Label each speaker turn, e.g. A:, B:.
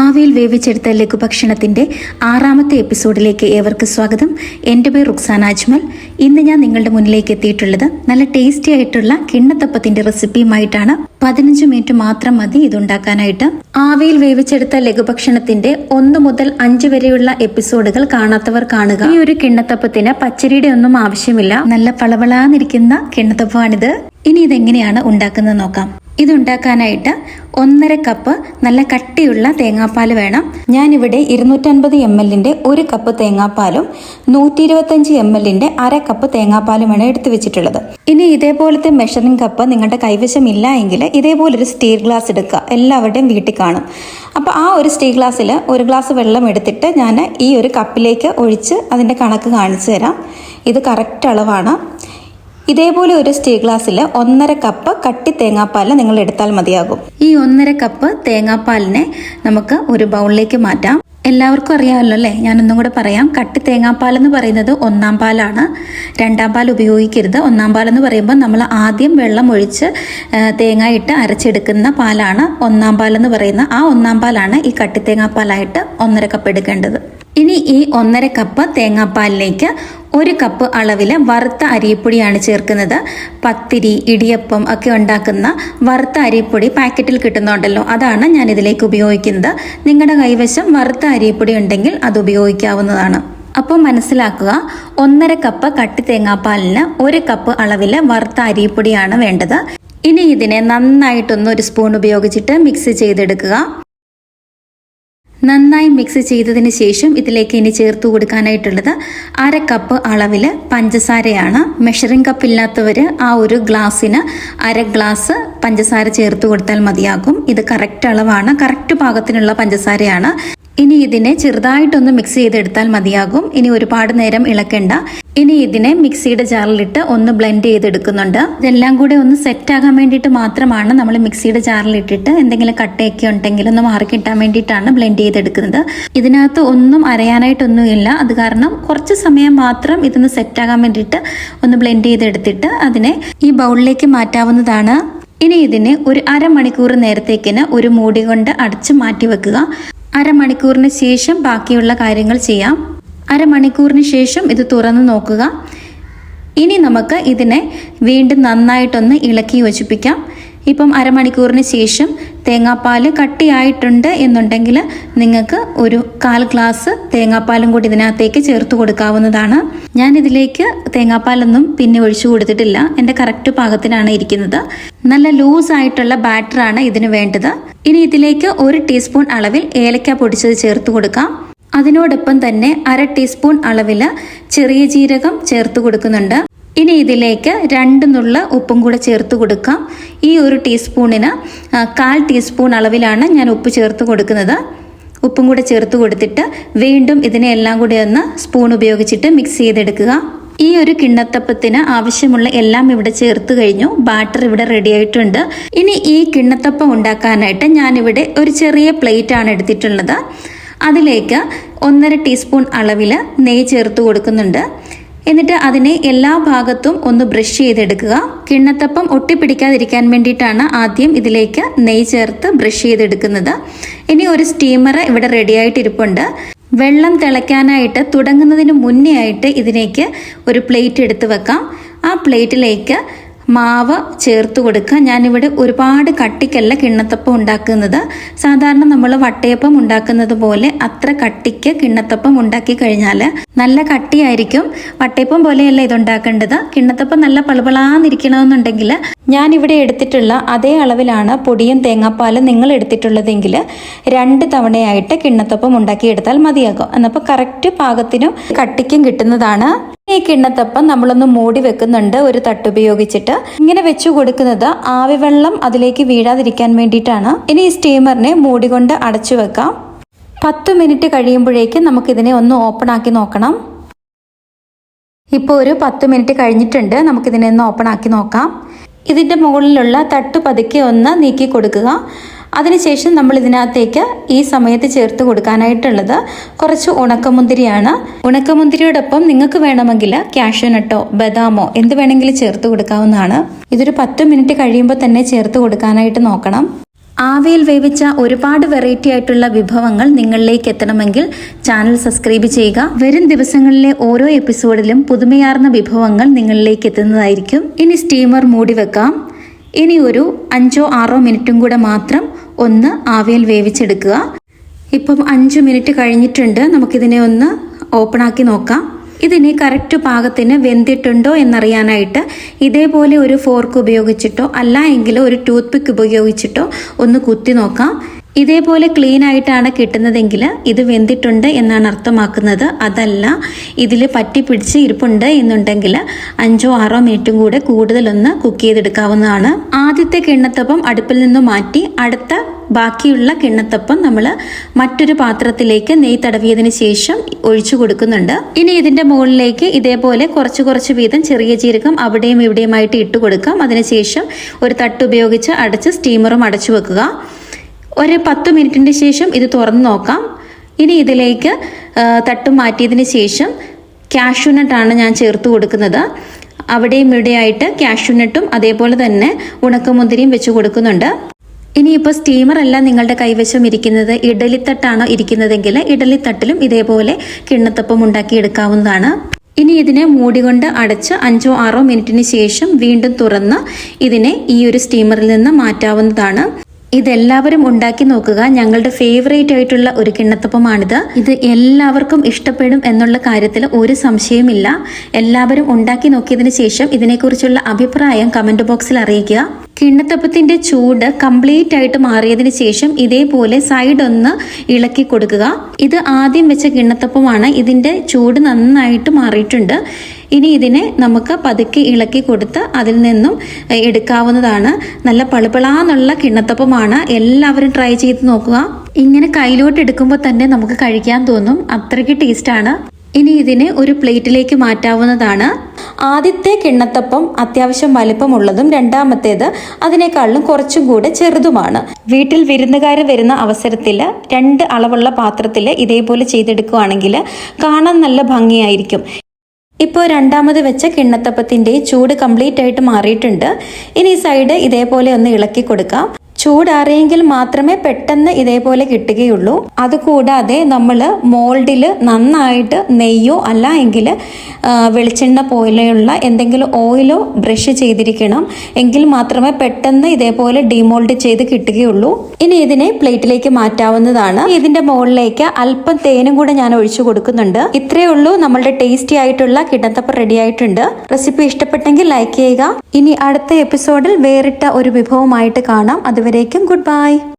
A: ആവിയിൽ വേവിച്ചെടുത്ത ലഘുഭക്ഷണത്തിന്റെ ആറാമത്തെ എപ്പിസോഡിലേക്ക് ഏവർക്ക് സ്വാഗതം. എന്റെ പേര് റുക്സാന അജ്മൽ. ഇന്ന് ഞാൻ നിങ്ങളുടെ മുന്നിലേക്ക് എത്തിയിട്ടുള്ളത് നല്ല ടേസ്റ്റി ആയിട്ടുള്ള കിണ്ണത്തപ്പത്തിന്റെ റെസിപ്പിയുമായിട്ടാണ്. പതിനഞ്ച് മിനിറ്റ് മാത്രം മതി ഇതുണ്ടാക്കാനായിട്ട്. ആവിയിൽ വേവിച്ചെടുത്ത ലഘുഭക്ഷണത്തിന്റെ ഒന്ന് മുതൽ അഞ്ച് വരെയുള്ള എപ്പിസോഡുകൾ കാണാത്തവർ കാണുക. ഈ ഒരു കിണ്ണത്തപ്പത്തിന് പച്ചരിയുടെ ഒന്നും ആവശ്യമില്ല. നല്ല പളവളാന്നിരിക്കുന്ന കിണ്ണത്തപ്പമാണിത്. ഇനി ഇതെങ്ങനെയാണ് ഉണ്ടാക്കുന്നത് നോക്കാം. ഇതുണ്ടാക്കാനായിട്ട് ഒന്നര കപ്പ് നല്ല കട്ടിയുള്ള തേങ്ങാപ്പാൽ വേണം. ഞാനിവിടെ ഇരുന്നൂറ്റൻപത് എം എല്ലിന്റെ ഒരു കപ്പ് തേങ്ങാപ്പാലും നൂറ്റി ഇരുപത്തഞ്ച് എം എല്ലിന്റെ അര കപ്പ് തേങ്ങാപ്പാലുമാണ് എടുത്തു വെച്ചിട്ടുള്ളത്. ഇനി ഇതേപോലത്തെ മെഷറിംഗ് കപ്പ് നിങ്ങളുടെ കൈവശം ഇല്ല എങ്കിൽ ഇതേപോലൊരു സ്റ്റീൽ ഗ്ലാസ് എടുക്കുക. എല്ലാവരുടെയും വീട്ടിൽ കാണും. അപ്പോൾ ആ ഒരു സ്റ്റീൽ ഗ്ലാസ്സിൽ ഒരു ഗ്ലാസ് വെള്ളം എടുത്തിട്ട് ഞാൻ ഈ ഒരു കപ്പിലേക്ക് ഒഴിച്ച് അതിന്റെ കണക്ക് കാണിച്ചു തരാം. ഇത് കറക്റ്റ് അളവാണ്. ഇതേപോലെ ഒരു സ്റ്റീൽ ഗ്ലാസ്സിൽ ഒന്നര കപ്പ് കട്ടി തേങ്ങാപ്പാൽ നിങ്ങൾ എടുത്താൽ മതിയാകും. ഈ ഒന്നര കപ്പ് തേങ്ങാപ്പാലിനെ നമുക്ക് ഒരു ബൗളിലേക്ക് മാറ്റാം. എല്ലാവർക്കും അറിയാമല്ലോ അല്ലേ? ഞാനൊന്നും കൂടെ പറയാം. കട്ടി തേങ്ങാപ്പാൽ എന്ന് പറയുന്നത് ഒന്നാം പാലാണ്. രണ്ടാം പാൽ ഉപയോഗിക്കരുത്. ഒന്നാം പാൽ എന്ന് പറയുമ്പോൾ നമ്മൾ ആദ്യം വെള്ളം ഒഴിച്ച് തേങ്ങ ഇട്ട് അരച്ചെടുക്കുന്ന പാലാണ് ഒന്നാം പാൽ എന്ന് പറയുന്ന ആ ഒന്നാം പാലാണ് ഈ കട്ടി തേങ്ങാപ്പാലായിട്ട് ഒന്നര കപ്പ് എടുക്കേണ്ടത്. ഇനി ഈ ഒന്നര കപ്പ് തേങ്ങാപ്പാലിലേക്ക് ഒരു കപ്പ് അളവിൽ വറുത്ത അരിപ്പൊടിയാണ് ചേർക്കുന്നത്. പത്തിരി ഇടിയപ്പം ഒക്കെ ഉണ്ടാക്കുന്ന വറുത്ത അരിപ്പൊടി പാക്കറ്റിൽ കിട്ടുന്നുണ്ടല്ലോ. അതാണ് ഞാൻ ഇതിലേക്ക് ഉപയോഗിക്കുന്നത്. നിങ്ങളുടെ കൈവശം വറുത്ത അരിപ്പൊടി ഉണ്ടെങ്കിൽ അത് ഉപയോഗിക്കാവുന്നതാണ്. അപ്പോൾ മനസ്സിലാക്കുക ഒന്നര കപ്പ് കട്ടി തേങ്ങാപ്പാലിന് ഒരു കപ്പ് അളവിൽ വറുത്ത അരിപ്പൊടിയാണ് വേണ്ടത്. ഇനി ഇതിനെ നന്നായിട്ടൊന്ന് ഒരു സ്പൂൺ ഉപയോഗിച്ചിട്ട് മിക്സ് ചെയ്തെടുക്കുക. നന്നായി മിക്സ് ചെയ്തതിന് ശേഷം ഇതിലേക്ക് ഇനി ചേർത്ത് കൊടുക്കാനായിട്ടുള്ളത് അര കപ്പ് അളവിൽ പഞ്ചസാരയാണ്. മെഷറിംഗ് കപ്പ് ഇല്ലാത്തവർ ആ ഒരു ഗ്ലാസ്സിന് അര ഗ്ലാസ് പഞ്ചസാര ചേർത്ത് കൊടുത്താൽ മതിയാകും. ഇത് കറക്റ്റ് അളവാണ്. കറക്റ്റ് പാകത്തിനുള്ള പഞ്ചസാരയാണ്. ഇനി ഇതിനെ ചെറുതായിട്ടൊന്ന് മിക്സ് ചെയ്തെടുത്താൽ മതിയാകും. ഇനി ഒരുപാട് നേരം ഇളക്കണ്ട. ഇനി ഇതിനെ മിക്സിയുടെ ജാറിലിട്ട് ഒന്ന് ബ്ലെൻഡ് ചെയ്തെടുക്കുന്നുണ്ട്. ഇതെല്ലാം കൂടെ ഒന്ന് സെറ്റ് ആകാൻ വേണ്ടിയിട്ട് മാത്രമാണ് നമ്മൾ മിക്സിയുടെ ജാറിലിട്ടിട്ട് എന്തെങ്കിലും കട്ടയൊക്കെ ഉണ്ടെങ്കിൽ ഒന്ന് മാറി കിട്ടാൻ വേണ്ടിയിട്ടാണ് ബ്ലെൻഡ് ചെയ്തെടുക്കുന്നത്. ഇതിനകത്ത് ഒന്നും അരയാനായിട്ടൊന്നുമില്ല അത് കാരണം കുറച്ച് സമയം മാത്രം ഇതൊന്ന് സെറ്റ് ആകാൻ വേണ്ടിയിട്ട് ഒന്ന് ബ്ലെൻഡ് ചെയ്തെടുത്തിട്ട് അതിനെ ഈ ബൗളിലേക്ക് മാറ്റാവുന്നതാണ്. ഇനി ഇതിനെ ഒരു അരമണിക്കൂർ നേരത്തേക്കിന് ഒരു മൂടി കൊണ്ട് അടച്ച് മാറ്റി വെക്കുക. അരമണിക്കൂറിന് ശേഷം ബാക്കിയുള്ള കാര്യങ്ങൾ ചെയ്യാം. അരമണിക്കൂറിന് ശേഷം ഇത് തുറന്ന് നോക്കുക. ഇനി നമുക്ക് ഇതിനെ വീണ്ടും നന്നായിട്ടൊന്ന് ഇളക്കി യോജിപ്പിക്കാം. ഇപ്പം അരമണിക്കൂറിന് ശേഷം തേങ്ങാപ്പാൽ കട്ടിയായിട്ടുണ്ട് എന്നുണ്ടെങ്കിൽ നിങ്ങൾക്ക് ഒരു കാൽ ഗ്ലാസ് തേങ്ങാപ്പാലും കൂടി ഇതിനകത്തേക്ക് ചേർത്ത് കൊടുക്കാവുന്നതാണ്. ഞാനിതിലേക്ക് തേങ്ങാപ്പാലൊന്നും പിന്നെ ഒഴിച്ചു കൊടുത്തിട്ടില്ല. എന്റെ കറക്റ്റ് പാകത്തിനാണ് ഇരിക്കുന്നത്. നല്ല ലൂസ് ആയിട്ടുള്ള ബാറ്ററാണ് ഇതിന് വേണ്ടത്. ഇനി ഇതിലേക്ക് ഒരു ടീസ്പൂൺ അളവിൽ ഏലക്ക പൊടിച്ചത് ചേർത്ത് കൊടുക്കാം. അതിനോടൊപ്പം തന്നെ അര ടീസ്പൂൺ അളവിൽ ചെറിയ ജീരകം ചേർത്ത് കൊടുക്കുന്നുണ്ട്. ഇനി ഇതിലേക്ക് രണ്ട് നുള്ള ഉപ്പും കൂടെ ചേർത്ത് കൊടുക്കാം. ഈ ഒരു ടീസ്പൂണിന് കാൽ ടീസ്പൂൺ അളവിലാണ് ഞാൻ ഉപ്പ് ചേർത്ത് കൊടുക്കുന്നത്. ഉപ്പും കൂടെ ചേർത്ത് കൊടുത്തിട്ട് വീണ്ടും ഇതിനെ എല്ലാം കൂടെ ഒന്ന് സ്പൂൺ ഉപയോഗിച്ചിട്ട് മിക്സ് ചെയ്തെടുക്കുക. ഈ ഒരു കിണ്ണത്തപ്പത്തിന് ആവശ്യമുള്ള എല്ലാം ഇവിടെ ചേർത്ത് കഴിഞ്ഞു. ബാറ്റർ ഇവിടെ റെഡി ആയിട്ടുണ്ട്. ഇനി ഈ കിണ്ണത്തപ്പം ഉണ്ടാക്കാനായിട്ട് ഞാനിവിടെ ഒരു ചെറിയ പ്ലേറ്റ് ആണ് എടുത്തിട്ടുള്ളത്. അതിലേക്ക് ഒന്നര ടീസ്പൂൺ അളവിൽ നെയ്യ് ചേർത്ത് കൊടുക്കുന്നുണ്ട്. എന്നിട്ട് അതിനെ എല്ലാ ഭാഗത്തും ഒന്ന് ബ്രഷ് ചെയ്തെടുക്കുക. കിണ്ണത്തപ്പം ഒട്ടിപ്പിടിക്കാതിരിക്കാൻ വേണ്ടിയിട്ടാണ് ആദ്യം ഇതിലേക്ക് നെയ്യ് ചേർത്ത് ബ്രഷ് ചെയ്തെടുക്കുന്നത്. ഇനി ഒരു സ്റ്റീമർ ഇവിടെ റെഡി ആയിട്ടിരിപ്പുണ്ട്. വെള്ളം തിളയ്ക്കാനായിട്ട് തുടങ്ങുന്നതിന് മുന്നേ ആയിട്ട് ഇതിലേക്ക് ഒരു പ്ലേറ്റ് എടുത്ത് വെക്കാം. ആ പ്ലേറ്റിലേക്ക് മാവ് ചേർത്ത് കൊടുക്കുക. ഞാനിവിടെ ഒരുപാട് കട്ടിക്കല്ല കിണ്ണത്തപ്പം ഉണ്ടാക്കുന്നത്. സാധാരണ നമ്മൾ വട്ടയപ്പം ഉണ്ടാക്കുന്നത് പോലെ അത്ര കട്ടിക്ക് കിണ്ണത്തപ്പം ഉണ്ടാക്കി കഴിഞ്ഞാൽ നല്ല കട്ടിയായിരിക്കും. വട്ടയപ്പം പോലെയല്ല ഇതുണ്ടാക്കേണ്ടത്. കിണ്ണത്തപ്പം നല്ല പളുപളാന്നിരിക്കണമെന്നുണ്ടെങ്കിൽ ഞാനിവിടെ എടുത്തിട്ടുള്ള അതേ അളവിലാണ് പൊടിയും തേങ്ങാപ്പാലും നിങ്ങൾ എടുത്തിട്ടുള്ളതെങ്കിൽ രണ്ട് തവണയായിട്ട് കിണ്ണത്തപ്പം ഉണ്ടാക്കിയെടുത്താൽ മതിയാകും. എന്നപ്പോൾ കറക്റ്റ് പാകത്തിനും കട്ടിക്കും കിട്ടുന്നതാണ് ഈ കിണ്ണത്തപ്പം നമ്മളൊന്ന് മൂടി വെക്കുന്നുണ്ട്. ഒരു തട്ട് ഉപയോഗിച്ചിട്ട്. ഇങ്ങനെ വെച്ചു കൊടുക്കുന്നത് ആവി വെള്ളം അതിലേക്ക് വീഴാതിരിക്കാൻ വേണ്ടിയിട്ടാണ്. ഇനി ഈ സ്റ്റീമറിനെ മൂടി കൊണ്ട് അടച്ചു വെക്കാം. പത്ത് മിനിറ്റ് കഴിയുമ്പോഴേക്കും നമുക്കിതിനെ ഒന്ന് ഓപ്പൺ ആക്കി നോക്കണം. ഇപ്പോൾ ഒരു പത്ത് മിനിറ്റ് കഴിഞ്ഞിട്ടുണ്ട്. നമുക്കിതിനെ ഒന്ന് ഓപ്പൺ ആക്കി നോക്കാം. ഇതിന്റെ മുകളിലുള്ള തട്ട് പതുക്കെ ഒന്ന് നീക്കി കൊടുക്കുക. അതിനുശേഷം നമ്മൾ ഇതിനകത്തേക്ക് ഈ സമയത്ത് ചേർത്ത് കൊടുക്കാനായിട്ടുള്ളത് കുറച്ച് ഉണക്കമുന്തിരിയാണ്. ഉണക്കമുന്തിരിയോടൊപ്പം നിങ്ങൾക്ക് വേണമെങ്കിൽ കാഷ്യൂനട്ടോ ബദാമോ എന്ത് വേണമെങ്കിലും ചേർത്ത് കൊടുക്കാവുന്നതാണ്. ഇതൊരു പത്ത് മിനിറ്റ് കഴിയുമ്പോൾ തന്നെ ചേർത്ത് കൊടുക്കാനായിട്ട് നോക്കണം. ആവിയിൽ വേവിച്ച ഒരുപാട് വെറൈറ്റി ആയിട്ടുള്ള വിഭവങ്ങൾ നിങ്ങളിലേക്ക് എത്തണമെങ്കിൽ ചാനൽ സബ്സ്ക്രൈബ് ചെയ്യുക. വരും ദിവസങ്ങളിലെ ഓരോ എപ്പിസോഡിലും പുതുമയാർന്ന വിഭവങ്ങൾ നിങ്ങളിലേക്ക് എത്തുന്നതായിരിക്കും. ഇനി സ്റ്റീമർ മൂടി വെക്കാം. ഇനി ഒരു അഞ്ചോ ആറോ മിനിറ്റും കൂടെ മാത്രം ഒന്ന് ആവിയിൽ വേവിച്ചെടുക്കുക. ഇപ്പം അഞ്ച് മിനിറ്റ് കഴിഞ്ഞിട്ടുണ്ട്. നമുക്കിതിനെ ഒന്ന് ഓപ്പൺ ആക്കി നോക്കാം. ഇതിന് കറക്റ്റ് പാകത്തിന് വെന്തിട്ടുണ്ടോ എന്നറിയാനായിട്ട് ഇതേപോലെ ഒരു ഫോർക്ക് ഉപയോഗിച്ചിട്ടോ അല്ല ഒരു ടൂത്ത് പിക്ക് ഉപയോഗിച്ചിട്ടോ ഒന്ന് കുത്തി നോക്കാം. ഇതേപോലെ ക്ലീൻ ആയിട്ടാണ് കിട്ടുന്നതെങ്കിൽ ഇത് വെന്തിട്ടുണ്ട് എന്നാണ് അർത്ഥമാക്കുന്നത്. അതല്ല ഇതിൽ പറ്റി പിടിച്ച് ഇരിപ്പുണ്ട് എന്നുണ്ടെങ്കിൽ അഞ്ചോ ആറോ മിനിറ്റും കൂടെ കൂടുതലൊന്ന് കുക്ക് ചെയ്തെടുക്കാവുന്നതാണ്. ആദ്യത്തെ കിണ്ണത്തപ്പം അടുപ്പിൽ നിന്ന് മാറ്റി അടുത്ത ബാക്കിയുള്ള കിണ്ണത്തപ്പം നമ്മൾ മറ്റൊരു പാത്രത്തിലേക്ക് നെയ്യ് തടവിയതിന് ശേഷം ഒഴിച്ചു കൊടുക്കുന്നുണ്ട്. ഇനി ഇതിന്റെ മുകളിലേക്ക് ഇതേപോലെ കുറച്ച് കുറച്ച് വീതം ചെറിയ ജീരകം അവിടെയും ഇവിടെയുമായിട്ട് ഇട്ട് കൊടുക്കാം. അതിനുശേഷം ഒരു തട്ട് ഉപയോഗിച്ച് അടച്ച് സ്റ്റീമറും അടച്ചു വെക്കുക. ഒരു പത്ത് മിനിറ്റിന് ശേഷം ഇത് തുറന്ന് നോക്കാം. ഇനി ഇതിലേക്ക് തട്ട് മാറ്റിയതിന് ശേഷം കാഷ്യൂനട്ടാണ് ഞാൻ ചേർത്ത് കൊടുക്കുന്നത്. അവിടെയും ഇവിടെയായിട്ട് കാഷ്യൂനട്ടും അതേപോലെ തന്നെ ഉണക്കമുന്തിരിയും വെച്ച് കൊടുക്കുന്നുണ്ട്. ഇനിയിപ്പോൾ സ്റ്റീമറല്ല നിങ്ങളുടെ കൈവശം ഇരിക്കുന്നത്. ഇഡലിത്തട്ടാണോ ഇരിക്കുന്നതെങ്കിൽ ഇഡലിത്തട്ടിലും ഇതേപോലെ കിണ്ണത്തപ്പം ഉണ്ടാക്കിയെടുക്കാവുന്നതാണ് ഇനി ഇതിനെ മൂടികൊണ്ട് അടച്ച് അഞ്ചോ ആറോ മിനിറ്റിന് ശേഷം വീണ്ടും തുറന്ന് ഇതിനെ ഈ ഒരു സ്റ്റീമറിൽ നിന്ന് മാറ്റാവുന്നതാണ്. ഇതെല്ലാവരും ഉണ്ടാക്കി നോക്കുക. ഞങ്ങളുടെ ഫേവറേറ്റ് ആയിട്ടുള്ള ഒരു കിണ്ണത്തപ്പമാണിത്. ഇത് എല്ലാവർക്കും ഇഷ്ടപ്പെടും എന്നുള്ള കാര്യത്തിൽ ഒരു സംശയമില്ല എല്ലാവരും ഉണ്ടാക്കി നോക്കിയതിന് ശേഷം ഇതിനെക്കുറിച്ചുള്ള അഭിപ്രായം കമന്റ് ബോക്സിൽ അറിയിക്കുക. കിണ്ണത്തപ്പത്തിന്റെ ചൂട് കംപ്ലീറ്റ് ആയിട്ട് മാറിയതിന് ശേഷം ഇതേപോലെ സൈഡ് ഒന്ന് ഇളക്കി കൊടുക്കുക. ഇത് ആദ്യം വെച്ച കിണ്ണത്തപ്പമാണ്. ഇതിന്റെ ചൂട് നന്നായിട്ട് മാറിയിട്ടുണ്ട്. ഇനി ഇതിനെ നമുക്ക് പതുക്കെ ഇളക്കി കൊടുത്ത് അതിൽ നിന്നും എടുക്കാവുന്നതാണ്. നല്ല പളുപിളാന്നുള്ള കിണ്ണത്തപ്പമാണ്. എല്ലാവരും ട്രൈ ചെയ്ത് നോക്കുക. ഇങ്ങനെ കയ്യിലോട്ട് എടുക്കുമ്പോൾ തന്നെ നമുക്ക് കഴിക്കാൻ തോന്നും. അത്രയ്ക്ക് ടേസ്റ്റാണ് ഇനി ഇതിനെ ഒരു പ്ലേറ്റിലേക്ക് മാറ്റാവുന്നതാണ്. ആദ്യത്തെ കിണ്ണത്തപ്പം അത്യാവശ്യം വലിപ്പമുള്ളതും രണ്ടാമത്തേത് അതിനേക്കാളും കുറച്ചും കൂടെ ചെറുതുമാണ്. വീട്ടിൽ വിരുന്നുകാർ വരുന്ന അവസരത്തിൽ രണ്ട് അളവുള്ള പാത്രത്തിൽ ഇതേപോലെ ചെയ്തെടുക്കുകയാണെങ്കിൽ കാണാൻ നല്ല ഭംഗിയായിരിക്കും. ഇപ്പോൾ രണ്ടാമത് വെച്ച കിണ്ണത്തപ്പത്തിന്റെ ചൂട് കംപ്ലീറ്റ് ആയിട്ട് മാറിയിട്ടുണ്ട്. ഇനി സൈഡ് ഇതേപോലെ ഒന്ന് ഇളക്കി കൊടുക്കാം. ചൂടാറിയെങ്കിൽ മാത്രമേ പെട്ടെന്ന് ഇതേപോലെ കിട്ടുകയുള്ളൂ. അതുകൂടാതെ നമ്മൾ മോൾഡിൽ നന്നായിട്ട് നെയ്യോ അല്ല എങ്കിൽ വെളിച്ചെണ്ണ പോലെയുള്ള എന്തെങ്കിലും ഓയിലോ ബ്രഷ് ചെയ്തിരിക്കണം. എങ്കിൽ മാത്രമേ പെട്ടെന്ന് ഇതേപോലെ ഡിമോൾഡ് ചെയ്ത് കിട്ടുകയുള്ളൂ. ഇനി ഇതിനെ പ്ലേറ്റിലേക്ക് മാറ്റാവുന്നതാണ്. ഇതിന്റെ മുകളിലേക്ക് അല്പം തേനും കൂടെ ഞാൻ ഒഴിച്ചു കൊടുക്കുന്നുണ്ട്. ഇത്രയേ ഉള്ളൂ. നമ്മളുടെ ടേസ്റ്റി ആയിട്ടുള്ള കിടത്തപ്പം റെഡി ആയിട്ടുണ്ട്. റെസിപ്പി ഇഷ്ടപ്പെട്ടെങ്കിൽ ലൈക്ക് ചെയ്യുക. ഇനി അടുത്ത എപ്പിസോഡിൽ വേറിട്ട ഒരു വിഭവമായിട്ട് കാണാം. അതുവരേക്കും ഗുഡ് ബൈ